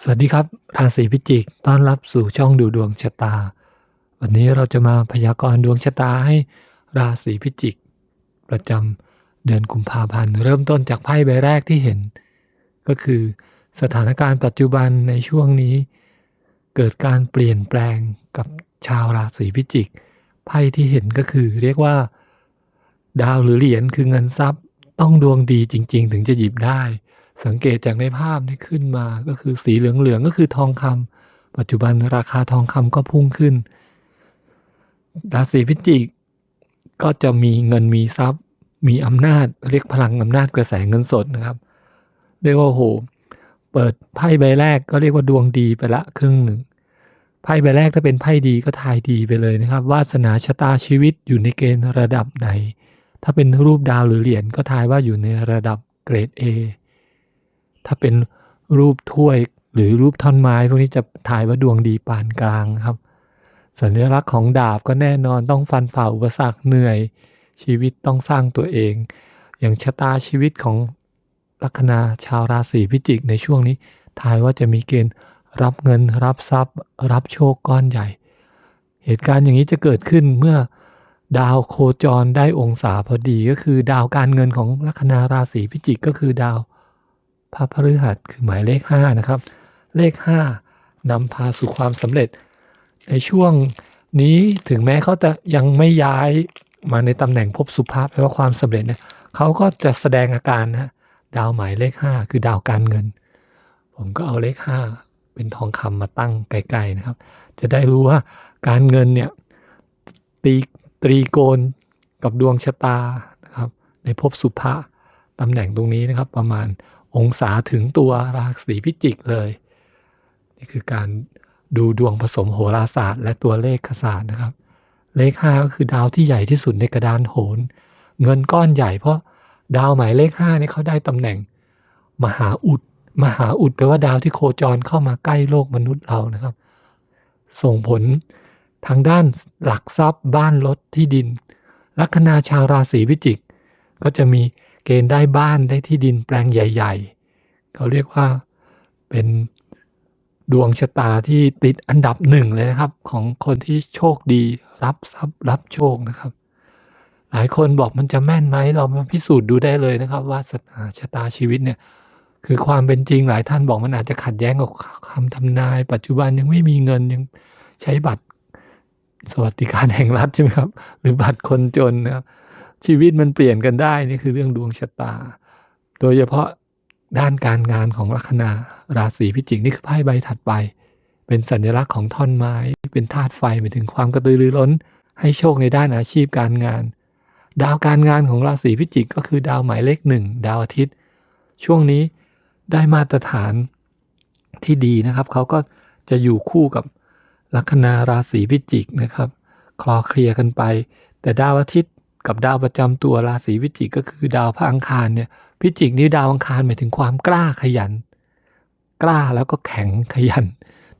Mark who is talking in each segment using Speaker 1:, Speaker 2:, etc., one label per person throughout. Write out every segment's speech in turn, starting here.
Speaker 1: สวัสดีครับราศีพิจิกต้อนรับสู่ช่องดูดวงชะตา วันนี้เราจะมาพยากรณ์ดวงชะตาให้ราศีพิจิก ประจำเดือนกุมภาพันธ์เริ่มต้นจากไพ่ใบแรกที่เห็น ก็คือสถานการณ์ปัจจุบันในช่วงนี้ เกิดการเปลี่ยนแปลงกับชาวราศีพิจิก ไพ่ที่เห็นก็คือเรียกว่า ดาวหรือเหรียญคือเงินทรัพย์ ต้องดวงดีจริง ๆ ถึงจะหยิบได้ สังเกตจากในภาพที่ขึ้นมาก็คือสีเหลืองๆก็คือทองคำปัจจุบันราคาทองคำก็พุ่งขึ้น ราศีพิจิกก็จะมีเงินมีทรัพย์ มีอำนาจเรียกพลังอำนาจกระแสเงินสดนะครับเรียกว่าโหเปิดไพ่ใบแรกก็เรียกว่าดวงดีไปละครึ่งหนึ่งไพ่ใบแรกถ้าเป็นไพ่ดีก็ทายดีไปเลยนะครับ วาสนาชะตาชีวิตอยู่ในเกณฑ์ระดับไหน ถ้าเป็นรูปดาวหรือเหรียญก็ทายว่าอยู่ในระดับเกรด A ถ้าเป็นรูปถ้วยหรือรูปท่อนไม้ พวกนี้จะทายว่าดวงดีปานกลางครับ สัญลักษณ์ของดาบก็แน่นอนต้องฟันฝ่าอุปสรรคเหนื่อย ชีวิตต้องสร้างตัวเอง อย่างชะตาชีวิตของลัคนาชาวราศีพิจิกในช่วงนี้ทายว่าจะมีเกณฑ์รับเงินรับทรัพย์ รับโชคก้อนใหญ่ เหตุการณ์อย่างนี้จะเกิดขึ้นเมื่อดาวโคจรได้องศาพอดีก็คือดาวการเงินของลัคนาราศีพิจิกก็คือดาว พระพฤหัสคือหมายเลข5นะครับ เลข 5นำพาสู่ความสำเร็จ ในช่วงนี้ถึงแม้เขาจะยังไม่ย้ายมาในตำแหน่งภพสุภาพแปลว่าความสำเร็จเนี่ยเขาก็จะแสดงอาการนะดาวหมายเลข 5 คือดาวการเงิน ผมก็เอาเลข 5 เป็นทองคำมาตั้งไกลๆนะครับ จะได้รู้ว่าการเงินเนี่ยตีตรีโกณกับดวงชะตานะครับในภพสุภาตำแหน่งตรงนี้นะครับประมาณ องศาถึงตัวราศีพิจิกเลย นี่คือการดูดวงผสมโหราศาสตร์ และตัวเลขศาสตร์นะครับ เลขห้าก็คือดาวที่ใหญ่ที่สุดในกระดานโหน เงินก้อนใหญ่เพราะดาวหมายเลขห้านี่เขาได้ตำแหน่ง มหาอุด มหาอุดแปลว่าดาวที่โคจรเข้ามาใกล้โลกมนุษย์เรานะครับ ส่งผลทางด้านหลักทรัพย์บ้านรถที่ดิน ลัคนาชาวราศีพิจิก ก็จะมี เกณฑ์ได้บ้านได้ที่ดินแปลงใหญ่ ๆ เขาเรียกว่าเป็นดวงชะตาที่ติดอันดับหนึ่งเลยนะครับ ของคนที่โชคดีรับทรัพย์รับโชคนะครับ หลายคนบอกมันจะแม่นไหมเรามาพิสูจน์ดูได้เลยนะครับ ว่าชะตาชีวิตเนี่ยคือความเป็นจริงหลายท่านบอกมันอาจจะขัดแย้งกับคำทำนาย ปัจจุบันยังไม่มีเงินยังใช้บัตรสวัสดิการแห่งรัฐใช่ไหมครับ หรือบัตรคนจนนะครับ ชีวิตมันเปลี่ยนกันได้นี่คือเรื่องดวงชะตา โดยเฉพาะด้านการงานของลัคนาราศีพิจิกนี่คือไพ่ใบถัดไป เป็นสัญลักษณ์ของท่อนไม้ เป็นธาตุไฟหมายถึงความกระตือรือร้น ให้โชคในด้านอาชีพการงาน ดาวการงานของราศีพิจิกก็คือดาวหมายเลขหนึ่งดาวอาทิตย์ ช่วงนี้ได้มาตรฐานที่ดีนะครับเขาก็จะอยู่คู่กับลัคนาราศีพิจิกนะครับ คลอเคลียกันไป แต่ดาวอาทิตย์ กับดาวประจำตัวราศีพิจิกก็คือดาวพระอังคารเนี่ยพิจิกนี่ดาวอังคารหมายถึงความกล้าขยัน กล้าแล้วก็แข็งขยัน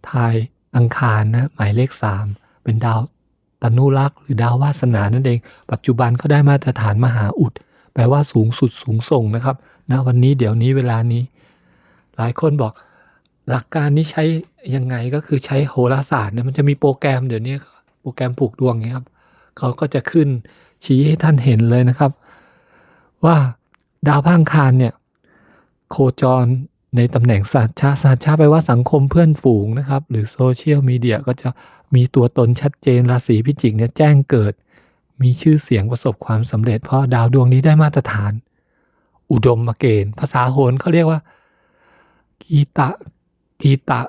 Speaker 1: ทายอังคารนะหมายเลขสามเป็นดาวตนุรักษ์หรือดาววาสนานั่นเอง ปัจจุบันก็ได้มาตรฐานมหาอุด แปลว่าสูงสุดสูงส่งนะครับณนะวันนี้เดี๋ยวนี้เวลานี้ หลายคนบอกหลักการนี้ใช้ยังไงก็คือใช้โหราศาสตร์เนี่ยมันจะมีโปรแกรมเดี๋ยวนี้โปรแกรมผูกดวงเนี่ยครับเขาก็จะขึ้น ชี้ให้ท่านเห็นเลยนะครับ ว่าดาวพังคารเนี่ยโคจรในตำแหน่งสัตว์ชาสัตว์ชาแปลว่าสังคมเพื่อนฝูงนะครับ หรือโซเชียลมีเดียก็จะมีตัวตนชัดเจนราศีพิจิกเนี่ยแจ้งเกิด มีชื่อเสียงประสบความสำเร็จ เพราะดาวดวงนี้ได้มาตรฐาน อุดมมาเกณฑ์ ภาษาโหรเขาเรียกว่ากีตะกีตะ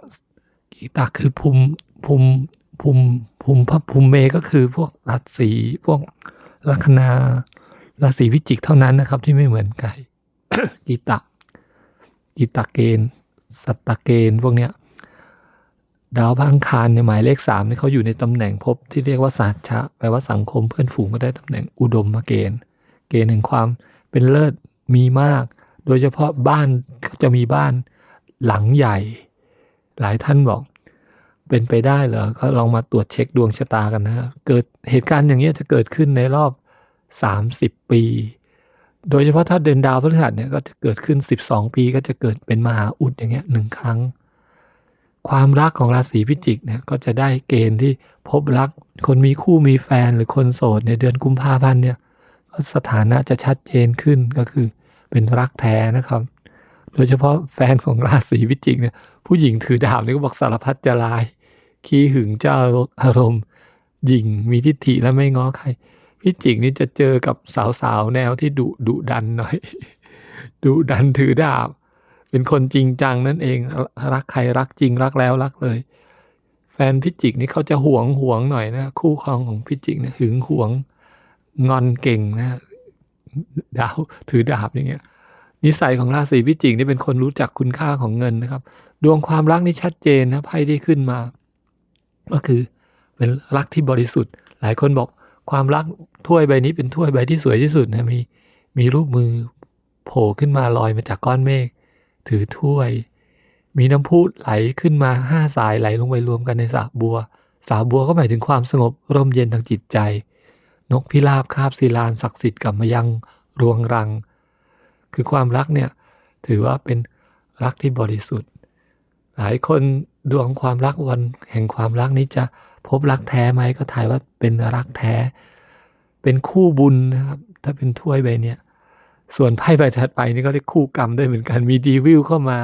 Speaker 1: กีตะคือภูมิภูมิภูมิภูมิพระภูมิเมก็คือพวกราศีพวก ลัคนาราศีพิจิกเท่านั้นนะครับ ที่ไม่เหมือนกันกีตะกีตะเกณฑ์สัตตเกณฑ์พวกเนี้ยดาวพังคารในหมายเลขสามนี่เขาอยู่ในตำแหน่งภพที่เรียกว่าสัจฉะแปลว่าสังคมเพื่อนฝูงก็ได้ตำแหน่งอุดมมาเกณฑ์ เกณฑ์แห่งความเป็นเลิศมีมาก โดยเฉพาะบ้านก็จะมีบ้านหลังใหญ่ หลายท่านบอก เป็นไปได้เหรอ ก็ลองมาตรวจเช็คดวงชะตากันนะ เกิดเหตุการณ์อย่างนี้จะเกิดขึ้นในรอบ 30 ปี โดยเฉพาะถ้าเดินดาวพฤหัสเนี่ยก็จะเกิดขึ้น 12 ปี ก็จะเกิดเป็นมหาอุดอย่างเงี้ยหนึ่งครั้ง ความรักของราศีพิจิกเนี่ยก็จะได้เกณฑ์ที่พบรักคนมีคู่มีแฟนหรือคนโสดในเดือนกุมภาพันธ์เนี่ยสถานะจะชัดเจนขึ้นก็คือเป็นรักแท้นะครับ โดยเฉพาะแฟนของราศีพิจิกเนี่ยผู้หญิงถือดาบนี่ก็บอกสารพัดจะลาย ขี้หึงเจ้าอารมณ์หยิ่งมีทิฏฐิและไม่ง้อใครพิจิกนี่จะเจอกับสาวๆ แนวที่ดุดุดันหน่อย ดุดันถือดาบ เป็นคนจริงจังนั่นเอง รักใครรักจริงรักแล้วรักเลย แฟนพิจิกนี่เขาจะหวงหวงหน่อยนะ คู่ครองของพิจิกนี่หึงหวงงอนเก่งนะดาวถือดาบอย่างเงี้ยนิสัยของราศีพิจิกนี่เป็นคนรู้จักคุณค่าของเงินนะครับ ดวงความรักนี่ชัดเจนนะไพ่ที่ขึ้นมา ก็คือเป็นรักที่บริสุทธิ์ หลายคนบอกความรักถ้วยใบนี้เป็นถ้วยใบที่สวยที่สุดนะมีมีรูปมือโผล่ขึ้นมาลอยมาจากก้อนเมฆถือถ้วย มีน้ำพุไหลขึ้นมาห้าสายไหลลงไปรวมกันในสระบัวสระบัวก็หมายถึงความสงบร่มเย็นทางจิตใจ นกพิราบคาบศิลานศักดิ์สิทธิ์กลับมายังรวงรัง คือความรักเนี่ยถือว่าเป็นรักที่บริสุทธิ์ หลายคน ดวงความรักวันแห่งความรักนี้จะพบรักแท้ไหมก็ถ่ายว่าเป็นรักแท้ เป็นคู่บุญนะครับ ถ้าเป็นถ้วยใบเนี้ยส่วนไพ่ใบถัดไปนี่ก็เรียกคู่กรรมได้เหมือนกันมีดีวิวเข้ามา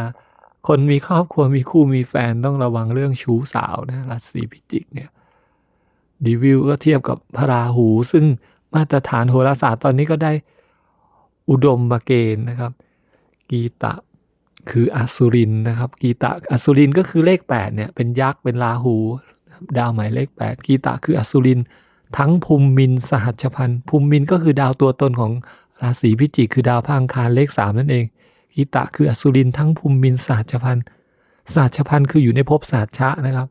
Speaker 1: คนมีครอบครัวมีคู่มีแฟนต้องระวังเรื่องชู้สาวนะราศีพิจิกเนี่ยดีวิวก็เทียบกับพระราหู ซึ่งมาตรฐานโหราศาสตร์ตอนนี้ก็ได้อุดมมาเกณฑ์นะครับ กีตะ คืออสุรินนะครับ กีตะอสุรินก็คือเลข8เนี่ยเป็นยักษ์เป็นราหู ดาวหมายเลข 8 กีตะคืออสุริน ทั้งภูมิมินสหัชพันธ์ภูมิมินก็คือดาวตัวตนของราศีพิจิกคือดาวพังคารเลข 3 นั่นเอง กีตะคืออสุรินทั้งภูมิมินสหัชพันธ์สหัชพันธ์คืออยู่ในภพสหัชะนะครับ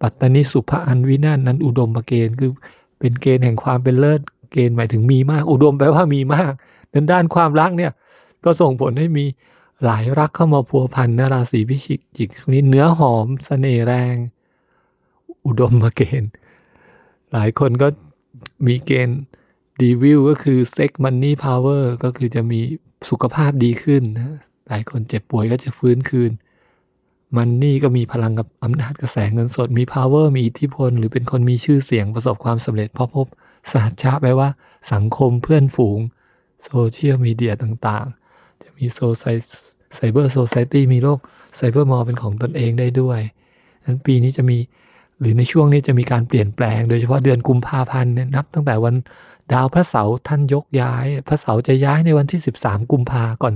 Speaker 1: ปัตตนิสุภอันวินาศนั้นอุดมะเกณฑ์คือเป็นเกณฑ์แห่งความเป็นเลิศเกณฑ์หมายถึงมีมาก อุดมแปลว่ามีมากดังด้านความรักเนี่ยก็ส่งผลให้มี หลายรักเข้ามาพัวพันนะราศีพิจิกจิกนี้เนื้อหอมสเสน่ห์แรง อุดมมาเกณฑ์ หลายคนก็มีเกณฑ์ดีวิวก็คือเซ็กมันนี่พาวเวอร์ก็คือจะมีสุขภาพดีขึ้นนะหลายคนเจ็บป่วยก็จะฟื้นคืน มันนี่ก็มีพลังกับอำนาจกระแสเงินสดมี power มีอิทธิพล หรือเป็นคนมีชื่อเสียงประสบความสำเร็จเพราะพบสหัชชะแปลว่า สังคมเพื่อนฝูง โซเชียลมีเดียต่างๆ มีโซไซไซเบอร์โซไซตี้มีโลกไซเบอร์มอลเป็นของตนเองได้ด้วยนั้นปีนี้จะมีหรือในช่วงนี้จะมีการเปลี่ยนแปลง โดยเฉพาะเดือนกุมภาพันธ์นับตั้งแต่วันดาวพระเสาร์ท่านยกย้าย พระเสาร์จะย้ายในวันที่ 13 กุมภาก่อน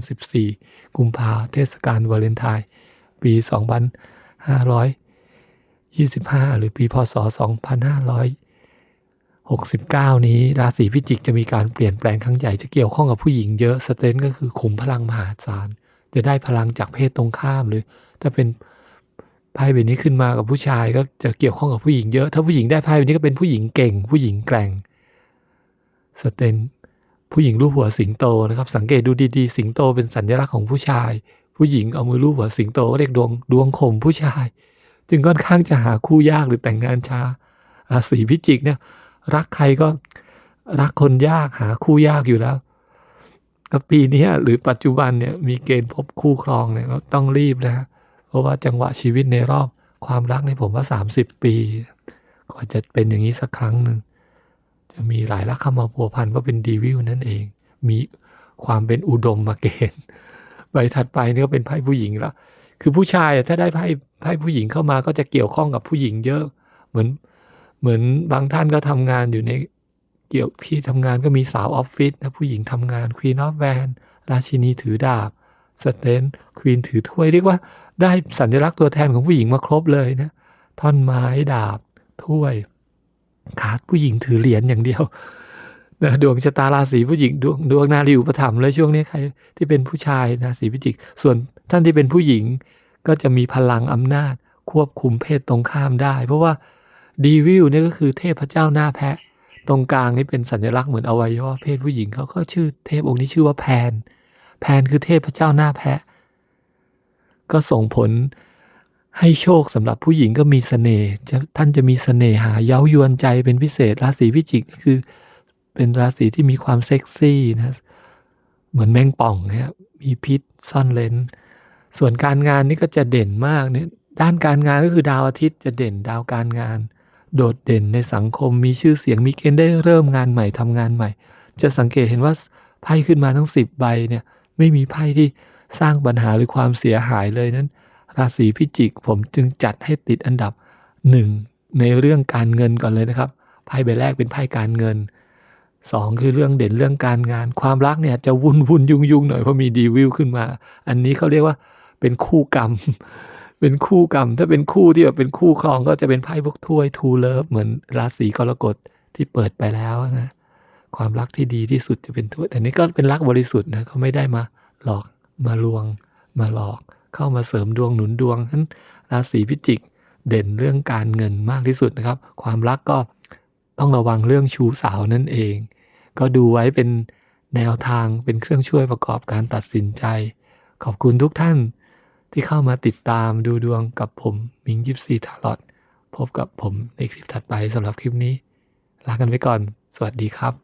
Speaker 1: 14 กุมภาเทศกาลวาเลนไทน์ปี 2525 หรือปีพศ 69 นี้ราศีพิจิกจะมีการเปลี่ยนแปลงครั้งใหญ่จะเกี่ยวข้องกับผู้หญิงเยอะสเตนก็คือขุมพลังมหาศาลจะได้พลังจากเพศตรงข้ามหรือถ้าเป็นไพ่ใบนี้ขึ้นมากับผู้ชายก็จะเกี่ยวข้องกับผู้หญิงเยอะ ถ้าผู้หญิงได้ไพ่ใบนี้ก็เป็นผู้หญิงเก่ง ผู้หญิงแกร่งสเตนผู้หญิงรูปหัวสิงโตนะครับ สังเกตดูดีๆ สิงโตเป็นสัญลักษณ์ของผู้ชาย ผู้หญิงเอามือรูปหัวสิงโตก็เรียกดวงดวงข่มผู้ชาย จึงค่อนข้างจะหาคู่ยากหรือแต่งงานช้าราศีพิจิกเนี่ย รักใครก็รักคนยากหาคู่ยากอยู่แล้วก็ปีนี้หรือปัจจุบันเนี่ยมีเกณฑ์พบคู่ครองเนี่ยก็ต้องรีบนะเพราะว่าจังหวะชีวิตในรอบความรักในผมว่าสามสิบปีกว่าจะเป็นอย่างนี้สักครั้งหนึ่งจะมีหลายรักเข้ามาพัวพันว่าเป็นดีวิวนั่นเอง มีความเป็นอุดมมาเกณฑ์ใบถัดไปนี่ก็เป็นไพ่ผู้หญิงละคือผู้ชายถ้าได้ไพ่ไพ่ผู้หญิงเข้ามาก็จะเกี่ยวข้องกับผู้หญิงเยอะ เหมือน เหมือนบางท่านก็ทำงานอยู่ในเกี่ยวที่ทำงานก็มีสาวออฟฟิศนะผู้หญิงทำงานควีนออฟแวนราชินีถือดาบสเตนควีนถือถ้วยเรียกว่าได้สัญลักษณ์ตัวแทนของผู้หญิงมาครบเลยนะท่อนไม้ดาบถ้วย ขาดผู้หญิงถือเหรียญอย่างเดียวนะดวงชะตาราศีผู้หญิงดวงดวงนารีอุปถัมเลยช่วงนี้ใครที่เป็นผู้ชายราศีพิจิก ส่วนท่านที่เป็นผู้หญิงก็จะมีพลังอำนาจควบคุมเพศตรงข้ามได้ เพราะว่า ดีวิลเนี่ยก็คือเทพเจ้าหน้าแพะ ตรงกลางนี่เป็นสัญลักษณ์เหมือนอวัยวะเพศผู้หญิงเขาก็ชื่อเทพองค์นี้ชื่อว่าแพน แพนคือเทพเจ้าหน้าแพะ ก็ส่งผลให้โชคสำหรับผู้หญิงก็มีสเสน่ห์ท่านจะมีสเสน่หาเย้ายวนใจเป็นพิเศษราศีพิจิกนี่คือ เป็นราศีที่มีความเซ็กซี่นะเหมือนแมงป่องเนี่ยมีพิษซ่อนเลนส่วนการงานนี่ก็จะเด่นมากเนี่ยด้านการงานก็คือดาวอาทิตย์จะเด่นดาวการงาน โดดเด่นในสังคมมีชื่อเสียงมีเกณฑ์ได้เริ่มงานใหม่ทำงานใหม่ จะสังเกตเห็นว่าไพ่ขึ้นมาทั้งสิบใบเนี่ยไม่มีไพ่ที่สร้างปัญหาหรือความเสียหายเลยนั้น ราศีพิจิกผมจึงจัดให้ติดอันดับหนึ่งในเรื่องการเงินก่อนเลยนะครับไพ่ใบแรกเป็นไพ่การเงินสองคือเรื่องเด่นเรื่องการงาน ความรักเนี่ยจะวุ่นวุ่นยุ่งยุ่งหน่อยเพราะมีดีวิวขึ้นมา อันนี้เขาเรียกว่าเป็นคู่กรรม เป็นคู่กรรม ถ้าเป็นคู่ที่แบบเป็นคู่ครองก็จะเป็นไพ่พวกถ้วยทูเลิฟเหมือนราศีกรกฎที่เปิดไปแล้วนะความรักที่ดีที่สุดจะเป็นถ้วยแต่นี้ก็เป็นรักบริสุทธิ์นะเขาไม่ได้มาหลอกมาลวง มาหลอก เข้ามาเสริมดวงหนุนดวงนั้นราศีพิจิกเด่นเรื่องการเงินมากที่สุดนะครับ ความรักก็ต้องระวังเรื่องชู้สาวนั่นเอง ก็ดูไว้เป็นแนวทางเป็นเครื่องช่วยประกอบการตัดสินใจ ขอบคุณทุกท่าน ที่เข้ามาติดตามดูดวงกับผมมิงยิปซีทาร์ลอตพบกับผมในคลิปถัดไปสำหรับคลิปนี้ ลากันไปก่อน สวัสดีครับ